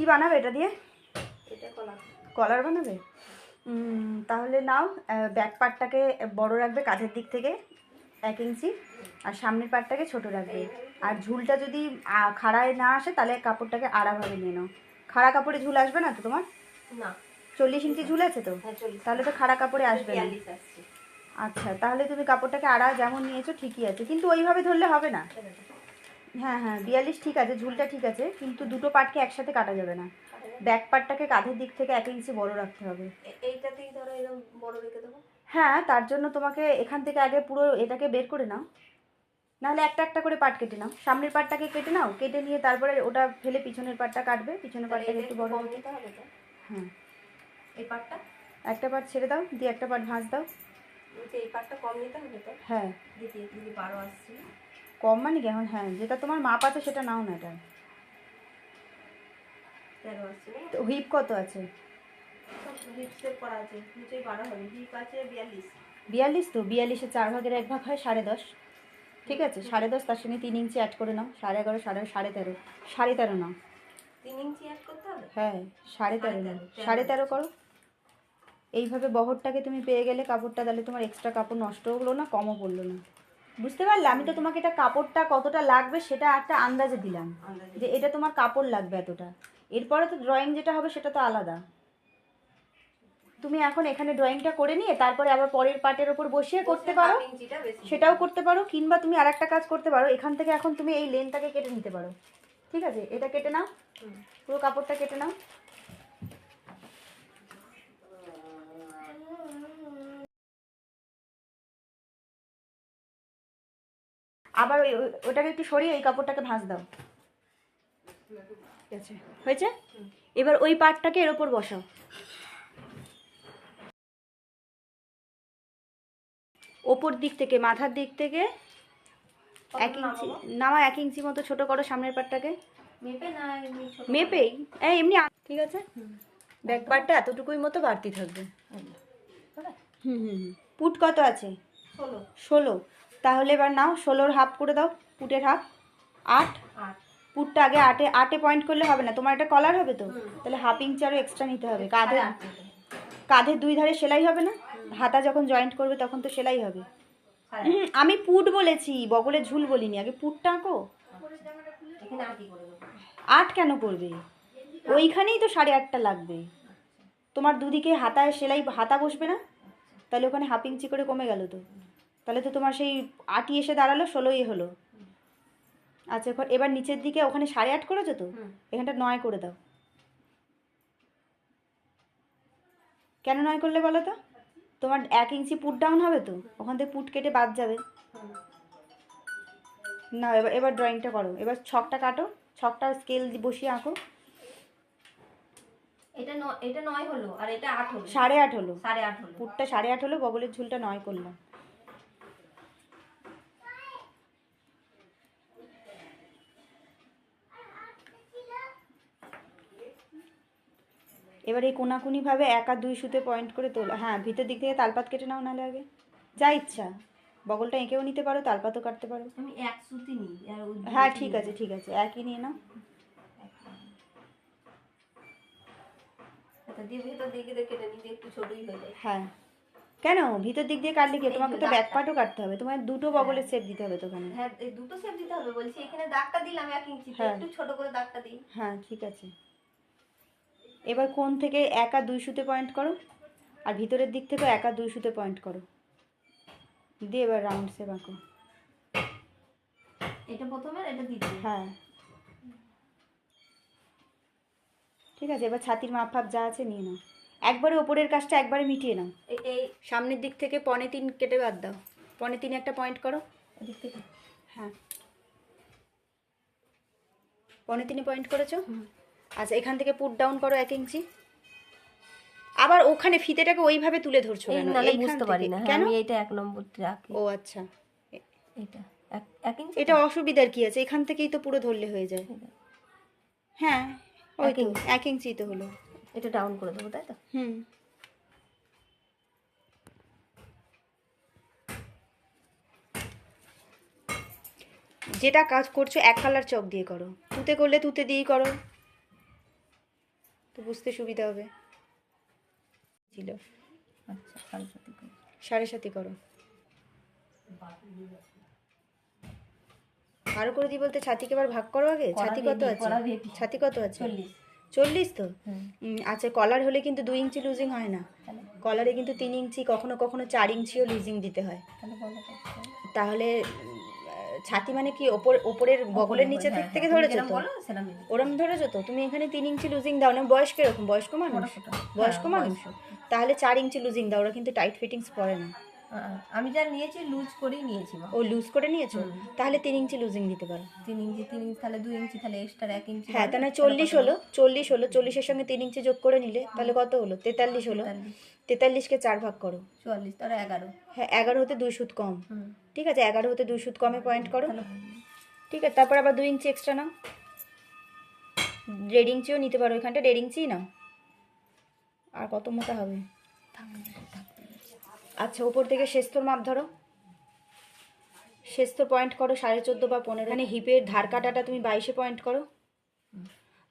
কি বানাবে এটা দিয়ে? এটা কলা কলার বানাবে? তাহলে নাও ব্যাক পার্টটাকে বড় রাখবে কাঁধের দিক থেকে এক ইঞ্চি আর সামনের পার্টটাকে ছোট রাখবে। আর ঝুলটা যদি খাড়ায় না আসে তাহলে কাপড়টাকে আড়াভাবে নিয়ে নাও। খাড়া কাপড়ে ঝুল আসবে না তো তোমার? না। চল্লিশ ইঞ্চি ঝুল আছে তো? হ্যাঁ তাহলে তো খাড়া কাপড়ে আসবে না। আচ্ছা তাহলে তুমি কাপড়টাকে আড়া যেমন নিয়েছো ঠিকই আছে কিন্তু ওইভাবে ধরলে হবে না। হ্যাঁ হ্যাঁ বিয়াল্লিশ ঠিক আছে ঝুলটা ঠিক আছে কিন্তু দুটো পার্টকে একসাথে কাটা যাবে না। ব্যাক পার্টটাকে কাঁধের দিক থেকে এক ইঞ্চি বড় রাখতে হবে। এইটাতেই ধরো এরকম বড় রেখে দেবো? হ্যাঁ তার জন্য তোমাকে এখান থেকে আগে পুরো এটাকে বের করে নাও। নাহলে একটা একটা করে পাট কেটে নাও। সামনের পাটটাকে কেটে নাও কেটে নিয়ে তারপরে ওটা ফেলে পিছনের পার্টটা কাটবে পিছনের পার্টটাকে একটু বড় হ্যাঁ। এই পাটটা? একটা পার্ট ছেড়ে দাও দিয়ে একটা পার্ট ভাঁজ দাও। এই পাটটা কম নিতে হবে তো? হ্যাঁ। দ্বিতীয় দিদি বারো আসছে। কম মানে কি? এখন হ্যাঁ যেটা তোমার মাপ আছে সেটা নাও না এটা। তো হুইপ কত আছে? বিয়াল্লিশ। তো? বিয়াল্লিশে চার ভাগের এক ভাগ হয় সাড়ে দশ। ঠিক আছে? সাড়ে দশ তার সঙ্গে তিন ইঞ্চি অ্যাড করে নাও। সাড়ে এগারো সাড়ে সাড়ে তেরো। সাড়ে তেরো নাও। হ্যাঁ সাড়ে নাও। তেরো সাড়ে তেরো করো। এইভাবে বহরটাকে তুমি পেয়ে গেলে কাপড়টা তাহলে তোমার এক্সট্রা কাপড় নষ্ট হলো না কমও পড়ল না। বুঝতে পারলে? আমি তো তোমাকে এটা কাপড়টা কতটা লাগবে সেটা একটা আন্দাজে দিলাম। যে এটা তোমার কাপড় লাগবে এতটা। এরপরে তো ড্রয়িং যেটা হবে সেটা তো আলাদা। তুমি এখন এখানে ড্রয়িংটা করে নিয়ে তারপরে আবার পরের পার্টের ওপর বসিয়ে করতে পারো। সেটাও করতে পারো কিংবা তুমি আর একটা কাজ করতে পারো। এখান থেকে এখন তুমি এই লেনটাকে কেটে নিতে পারো। ঠিক আছে? এটা কেটে নাও। পুরো কাপড়টা কেটে নাও। আবার ওই- ওটাকে একটু সরিয়ে এই কাপড়টাকে ভাঁজ দাও। ঠিক আছে? হয়েছে? এবার ওই পার্টটাকে এর ওপর বসাও। ওপর দিক থেকে মাথার দিক থেকে এক ইঞ্চি? নামা এক ইঞ্চি মতো ছোট করো সামনের পাটটাকে। মেপেই এই এমনি ঠিক আছে? ব্যাক পার্টটা এতটুকুই মতো বাড়তি থাকবে। হুম হুম হুম। পুট কত আছে? ষোলো। ষোলো। তাহলে এবার নাও ষোলোর হাফ করে দাও পুটের হাফ আট? পুটটা আগে আটে আটে পয়েন্ট করলে হবে না তোমার এটা কলার হবে তো? তাহলে হাফ ইঞ্চি আরও এক্সট্রা নিতে হবে। কাঁধে। কাঁধের দুই ধারে সেলাই হবে না? হাতা যখন জয়েন্ট করবে তখন তো সেলাই হবে। আমি পুট বলেছি বগলে ঝুল বলিনি আগে পুটটা আঁকো। আট কেন করবে? ওইখানেই তো সাড়ে আটটা লাগবে। তোমার দুদিকে হাতায় সেলাই হাতা বসবে না? তাহলে ওখানে হাফ ইঞ্চি করে কমে গেল তো। তাহলে তো তোমার সেই আটই এসে দাঁড়াল ষোলোই হলো। আচ্ছা এখন এবার নিচের দিকে ওখানে সাড়ে আট করেছ তো? এখানটা নয় করে দাও। কেন নয় করলে বলো তো? তোমার এক ইঞ্চি পুট ডাউন হবে তো? ওখান থেকে পুট কেটে বাদ যাবে। না এবার এবার ড্রয়িংটা করো। এবার ছকটা কাটো ছকটা স্কেল বসিয়ে আঁকো। এটা এটা নয় হলো আর এটা আট হলো সাড়ে আট হলো। সাড়ে আট হলো। পুটটা সাড়ে আট হলো বগলের ঝুলটা নয় করলাম এবার এই কোনাকুনি ভাবে এক দুই সুতে পয়েন্ট করে তোলা। হ্যাঁ ভিতর দিক থেকে তালপাত কেটে নাও নাহলে আগে। যা ইচ্ছা। বগলটা এঁকেও নিতে পারো তালপাতও কাটতে পারো। আমি এক সুতি নিই হ্যাঁ ঠিক আছে ঠিক আছে। একই নিয়ে নাও। আচ্ছা হয়ে হ্যাঁ। কেন? ভিতর দিক দিয়ে কাটলে কি? তোমাকে তো ব্যাক। পার্টও কাটতে হবে। তোমার দুটো বগলের শেপ দিতে হবে তো হ্যাঁ দুটো শেপ দিতে হবে বলছি। এখানে দাগটা দিলাম এক ইঞ্চি হ্যাঁ। একটু ছোট করে দাগটা দিই। হ্যাঁ ঠিক আছে। এবার কোন থেকে একা দুই সুতে পয়েন্ট করো? আর ভিতরের দিক থেকে এক দুই সুতে পয়েন্ট করো। দিয়ে এবার রাউন্ড শেপ আঁকো এটা প্রথমে এটা দ্বিতীয়। হ্যাঁ। ঠিক আছে এবার ছাতির মাপ ফাপ যা আছে নিয়ে নাও। একবারে ওপরের কাজটা একবারে মিটিয়ে নাও। এই- এই সামনের দিক থেকে পনে তিন কেটে বাদ দাও। পনে তিন একটা পয়েন্ট করো। এদিক থেকে। হ্যাঁ। পনে তিনে পয়েন্ট করেছ? আচ্ছা এখান থেকে পুট ডাউন করো এক ইঞ্চি। আবার ওখানে ফিতেটাকে ওইভাবে তুলে ধরছো কেন? নালে বুঝতে পারি না। হ্যাঁ, আমি এটা এক নম্বর রাখি। ও আচ্ছা। এটা এক ইঞ্চি এটা অসুবিধার কি আছে? এখান থেকেই তো পুরো ধরলে হয়ে যায়। হ্যাঁ ওই তো। এক ইঞ্চি তো হলো। এটা ডাউন করে দেবো তাই তো? হুম। যেটা কাজ করছ এক কালার চক দিয়ে করো। তুতে করলে তুতে দিয়েই করো। তো বুঝতে সুবিধা হবে। ছিল। আচ্ছা সাড়ে সাথে করো। আরও করে দিই বলতে ছাতিকে এবার ভাগ করো আগে? ছাতি কত আছে? ছাতি কত আছে? চল্লিশ। তো? আচ্ছা কলার হলে কিন্তু দুই ইঞ্চি লুজিং হয় না। কলারে কিন্তু তিন ইঞ্চি কখনো কখনো চার ইঞ্চিও লুজিং দিতে হয়। তাহলে ছাতি মানে কি ওপর ওপরের বগলের নিচে হ্যাঁ, থেকে থেকে হ্যাঁ, ধরেছো তো? ওরম ধরেছো তো? তুমি এখানে তিন ইঞ্চি লুজিং দাও না? বয়স্ক এরকম বয়স্ক মানুষ? বয়স্ক হ্যাঁ, মানুষ? তাহলে চার ইঞ্চি লুজিং দাও ওরা কিন্তু টাইট ফিটিংস পরে না। আমি যা নিয়েছি লুজ করেই নিয়েছি ও লুজ করে নিয়েছো? তাহলে তিন ইঞ্চি লুজিং দিতে পারো। তিন ইঞ্চি তিন ইঞ্চি তাহলে দুই ইঞ্চি তাহলে এক্সট্রা এক ইঞ্চি হ্যাঁ তাহলে চল্লিশ হলো চল্লিশ হলো চল্লিশের সঙ্গে তিন ইঞ্চি যোগ করে নিলে তাহলে কত হলো? তেতাল্লিশ হলো। তেতাল্লিশকে চার ভাগ করো। চুয়াল্লিশ তাহলে এগারো। হ্যাঁ এগারো হতে দুই সুদ কম। ঠিক আছে এগারো হতে দুই সুদ কমে পয়েন্ট করো। ঠিক আছে তারপর আবার দুই ইঞ্চি এক্সট্রা নাও। দেড় ইঞ্চিও নিতে পারো এখানটা দেড় ইঞ্চি নাও। আর কত মোটা হবে? আচ্ছা উপর থেকে শেস্তর মাপ ধরো। শেস্তর পয়েন্ট করো সাড়ে চোদ্দ বা পনেরো। এখানে হিপের ধার কাটাটা তুমি বাইশে পয়েন্ট করো।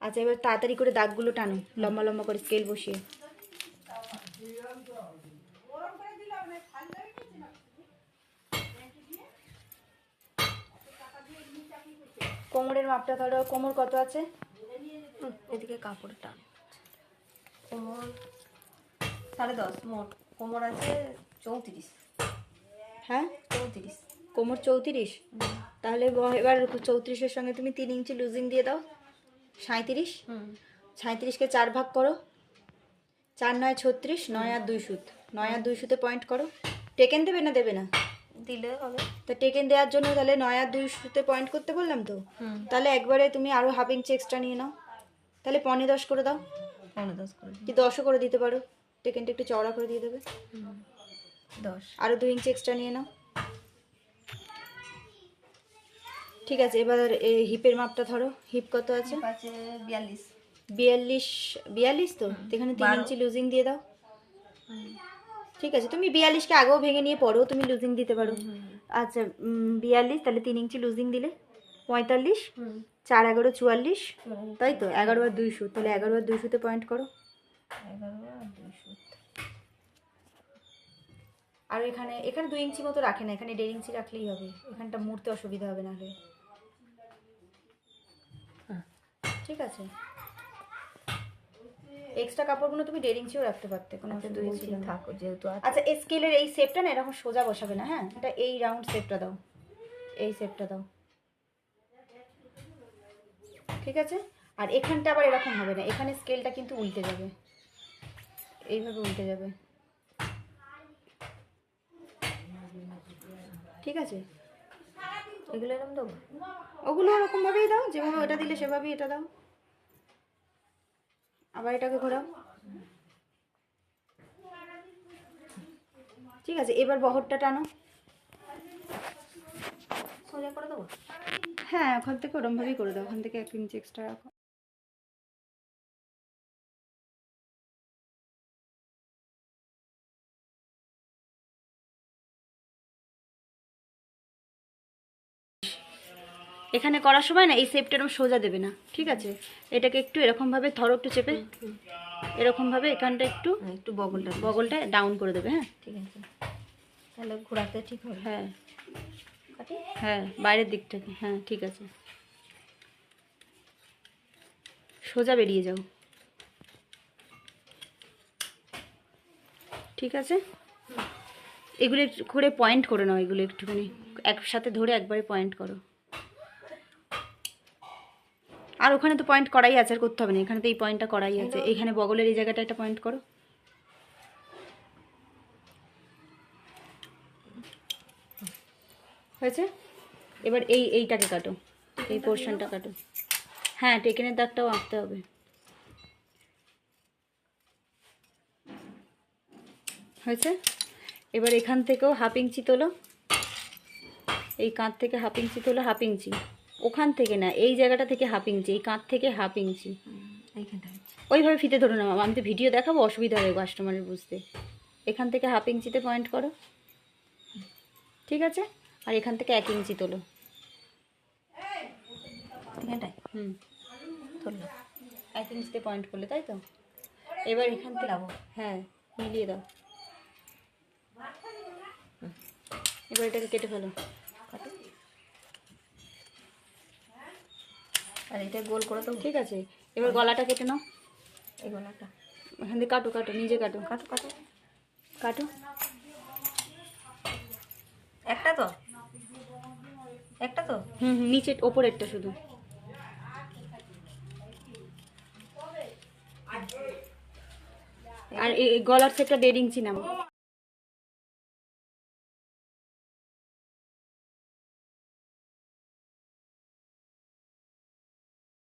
আচ্ছা এবার তাড়াতাড়ি করে দাগগুলো টানো লম্বা লম্বা করে স্কেল বসিয়ে। কোমরের মাপটা ধরো কোমর কত আছে? এদিকে কাপড় টান কোমর? সাড়ে দশ মোট। কোমর আছে চৌত্রিশ। হ্যাঁ? চৌত্রিশ। কোমর চৌত্রিশ? তাহলে এবার চৌত্রিশের সঙ্গে তুমি তিন ইঞ্চি লুজিং দিয়ে দাও। সাঁত্রিশ হুম। সাঁত্রিশকে চার ভাগ করো। চার নয় ছত্রিশ নয় আর দুই সুত। নয় আর দুই সুতে পয়েন্ট করো। টেকেন দেবে না দেবে না? দিলে হবে। তো টেকেন দেওয়ার জন্য তাহলে নয় আর দুইশোতে পয়েন্ট করতে বললাম তো? তাহলে একবারে তুমি আরও হাফ ইঞ্চি এক্সট্রা নিয়ে নাও। তাহলে পনে দশ করে দাও। পনেরো দশ করে কি দশও করে দিতে পারো। টেকেনটা একটু চওড়া করে দিয়ে দেবে। দশ। আরও দুই ইঞ্চি এক্সট্রা নিয়ে নাও। ঠিক আছে এবার হিপের মাপটা ধরো। হিপ কত আছে? বিয়াল্লিশ। বিয়াল্লিশ বিয়াল্লিশ তো? এখানে তিন ইঞ্চি লুজিং দিয়ে দাও। ঠিক আছে তুমি বিয়াল্লিশকে আগেও ভেঙে নিয়ে পরেও তুমি লুজিং দিতে পারো। আচ্ছা বিয়াল্লিশ তাহলে তিন ইঞ্চি লুজিং দিলে? পঁয়তাল্লিশ চার এগারো চুয়াল্লিশ। তাই তো? এগারো আর দুইশো তাহলে এগারো আর দুইশোতে পয়েন্ট করো। এগারো আর দুইশো। আর এখানে এখানে দুই ইঞ্চি মতো রাখে না এখানে দেড় ইঞ্চি রাখলেই হবে। এখানটা মুড়তে অসুবিধা হবে না হলে। হ্যাঁ। ঠিক আছে। এক্সট্রা কাপড়গুলো তুমি দেড় ইঞ্চিও রাখতে পারতে কোনো আচ্ছা অসুবিধা দুই ইঞ্চি থাকো যেহেতু আচ্ছা এই স্কেলের এই শেপটা না এরকম সোজা বসাবে না হ্যাঁ? এটা এই রাউন্ড শেপটা দাও। এই শেপটা দাও। ঠিক আছে? আর এখানটা আবার এরকম হবে না এখানে স্কেলটা কিন্তু উল্টে যাবে। এইভাবে উল্টে যাবে। ঠিক আছে? এগুলো এরকম দাও। ওগুলো ওরকমভাবেই দাও যেভাবে ওটা দিলে সেভাবেই এটা দাও। আবার এটাকে ঘোরাও। ঠিক আছে এবার বহরটা টানো। সোজা করে দেবো? হ্যাঁ ওখান থেকে ওরমভাবেই করে দাও ওখান থেকে এক ইঞ্চি এক্সট্রা রাখো। এখানে করার সময় না এই শেপটা এরকম সোজা দেবে না। ঠিক আছে? এটাকে একটু এরকমভাবে ধরো একটু চেপে। এরকমভাবে এখানটা একটু হ্যাঁ, একটু বগলটা। বগলটা ডাউন করে দেবে হ্যাঁ? ঠিক আছে। তাহলে ঘোরাতে ঠিক হবে। হ্যাঁ। হ্যাঁ বাইরের দিকটাকে হ্যাঁ ঠিক আছে। সোজা বেরিয়ে যাও। ঠিক আছে? এগুলো একটু করে পয়েন্ট করে নাও এগুলো একটুখানি। একসাথে ধরে একবারে পয়েন্ট করো। আর ওখানে তো পয়েন্ট করাই আছে আর করতে হবে না। এখানে তো এই পয়েন্টটা করাই আছে। এখানে বগলের এই জায়গাটা একটা পয়েন্ট করো। হয়েছে? এবার এই এইটাকে কাটো। এই পোর্শনটা কাটো। হ্যাঁ টেকেনের দাগটাও আঁকতে হবে। হয়েছে? এবার এখান থেকেও হাফ ইঞ্চি তোলো। এই কাঁধ থেকে হাফ ইঞ্চি তোলো হাফ ইঞ্চি। ওখান থেকে না এই জায়গাটা থেকে হাফ ইঞ্চি এই কাঁধ থেকে হাফ ইঞ্চি। এইখানটা ওইভাবে ফিতে ধরে নাও আমি তো ভিডিও দেখাবো অসুবিধা হবে কাস্টমারের বুঝতে। এখান থেকে হাফ ইঞ্চিতে পয়েন্ট করো। ঠিক আছে? আর এখান থেকে এক ইঞ্চি তোলো। হুম। ধরলাম এক ইঞ্চিতে পয়েন্ট করলে তাই তো? এবার এখান থেকে। হ্যাঁ মিলিয়ে দাও। এবার এটাকে কেটে ফেলো। কাটো। আর এটা গোল করে তো ঠিক আছে এবার গলাটা কেটে নাও। এই গলাটা। এখান থেকে কাটো কাটো নিজে কাটো। কাটো কাটো। কাটো। একটা তো? একটা তো? হুম হুম নিচে ওপরেরটা শুধু। আর এই গলার সেটটা দেড় ইঞ্চি নাও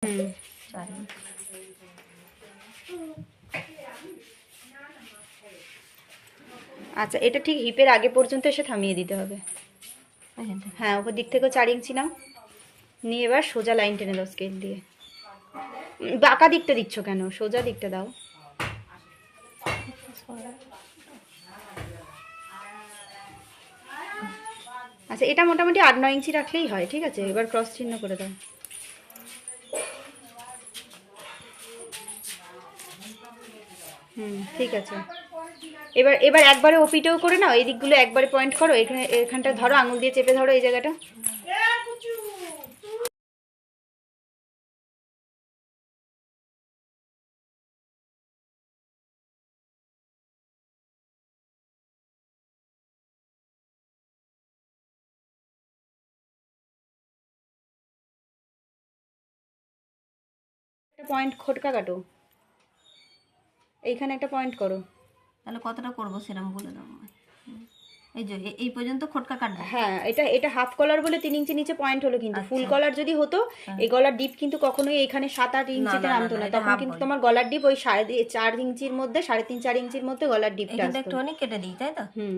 হুম চার আচ্ছা এটা ঠিক হিপের আগে পর্যন্ত এসে থামিয়ে দিতে হবে। হ্যাঁ ওপর দিক থেকেও চার ইঞ্চি নাও। নিয়ে এবার সোজা লাইন টেনে দাও স্কেল দিয়ে। বাঁকা দিকটা দিচ্ছ কেন? সোজা দিকটা দাও। আচ্ছা এটা মোটামুটি আট নয় ইঞ্চি রাখলেই হয় ঠিক আছে? এবার ক্রস চিহ্ন করে দাও। হুম ঠিক আছে। এবার এবার একবারে ওপিটেও করে নাও, এই দিকগুলো একবারে পয়েন্ট করো, এখানে, এখানটা ধরো, আঙুল দিয়ে চেপে ধরো এই জায়গাটা। পয়েন্ট খোটকা কাটো। এইখানে একটা পয়েন্ট করো। তাহলে কতটা করব সেরকম বলে দাও এই যে এই পর্যন্ত খটকা কাটবে? হ্যাঁ এটা এটা হাফ কলার বলে তিন ইঞ্চি নিচে পয়েন্ট হলো কিন্তু। ফুল কলার যদি হতো এই গলার ডিপ কিন্তু কখনোই এখানে সাত আট ইঞ্চিতে নামতো না, তখন কিন্তু তোমার গলার ডিপ ওই সাড়ে চার ইঞ্চির মধ্যে সাড়ে তিন চার ইঞ্চির মধ্যে গলার ডিপটা এখানটা একটুখানি কেটে দিই তাই তো? হুম।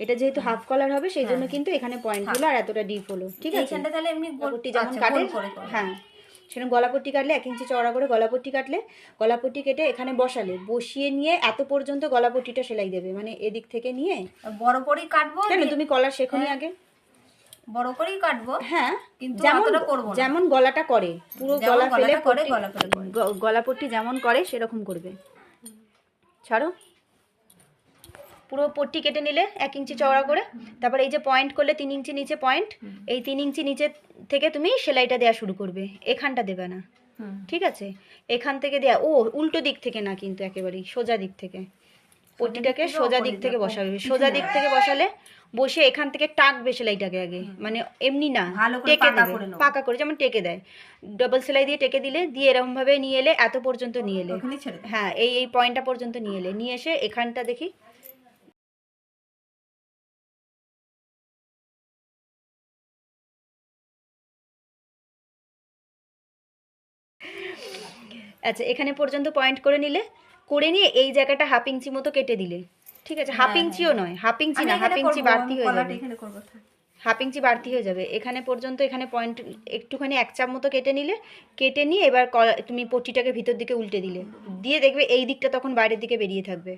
এটা যেহেতু হাফ কলার হবে সেই জন্য কিন্তু এখানে পয়েন্ট হলো আর এতটা ডিপ হলো। ঠিক আছে? এইখানটা তাহলে এমনি গোল গলাপট্টি যেমন আচ্ছা, কাটে। হ্যাঁ। সেরকম গলাপট্টি কাটলে এক ইঞ্চি চওড়া করে গলাপট্টি কাটলে গলাপট্টি কেটে এখানে বসালে বসিয়ে নিয়ে এত পর্যন্ত গলাপট্টিটা সেলাই দেবে। মানে এদিক থেকে নিয়ে বড় করেই কাটবো কেন তুমি কলার শেখনি আগে? বড় করেই কাটবো হ্যাঁ কিন্তু যেমন করব যেমন গলাটা করে পুরো গলা ফেলে করে, পট্টি- গলা ফেলে করে। গ- গলাপট্টি যেমন করে সেরকম করবে। ছাড়ো। পুরো পট্টি কেটে নিলে এক ইঞ্চি চওড়া করে তারপর এই যে পয়েন্ট করলে তিন ইঞ্চি নিচে পয়েন্ট এই তিন ইঞ্চি নিচে থেকে তুমি সেলাইটা দেওয়া শুরু করবে। এখানটা দেবে না। ঠিক আছে? এখান থেকে দেয়া ও উল্টো দিক থেকে না কিন্তু একেবারেই সোজা দিক থেকে। পট্টিটাকে সোজা দিক থেকে বসাবে। সোজা দিক থেকে বসালে বসে এখান থেকে টাকবে সেলাইটাকে আগে। মানে এমনি না টেকে পাকা দেবে করে পাকা করে যেমন টেকে দেয়। ডবল সেলাই দিয়ে টেকে দিলে দিয়ে এরকম ভাবে নিয়ে এলে এত পর্যন্ত নিয়ে এলে। হ্যাঁ এই এই পয়েন্টটা পর্যন্ত নিয়ে এলে। নিয়ে এসে এখানটা দেখি আচ্ছা এখানে পর্যন্ত পয়েন্ট করে নিলে করে নিয়ে এই জায়গাটা হাফ ইঞ্চি মতো কেটে দিলে। ঠিক আছে হাফ ইঞ্চিও নয় হাফ ইঞ্চি না হাফ ইঞ্চি বাড়তি হয়ে যাবে। এখানে হাফ ইঞ্চি বাড়তি হয়ে যাবে। এখানে পর্যন্ত এখানে পয়েন্ট একটুখানি এক চাপ মতো কেটে নিলে কেটে নিয়ে এবার তুমি পটিটাকে ভিতর দিকে উল্টে দিলে। দিয়ে দেখবে এই দিকটা তখন বাইরের দিকে বেরিয়ে থাকবে।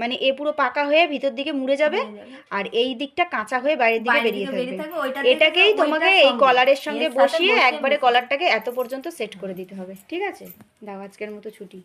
মানে এ পুরো পাকা হয়ে ভিতর দিকে মুড়ে যাবে আর এই দিকটা কাঁচা হয়ে বাইরের দিকে বেরিয়ে থাকবে। এটাকেই তোমাকে এই কলারের সঙ্গে বসিয়ে একবারে কলারটাকে এত পর্যন্ত সেট করে দিতে হবে ঠিক আছে? দাও আজকের মতো ছুটি।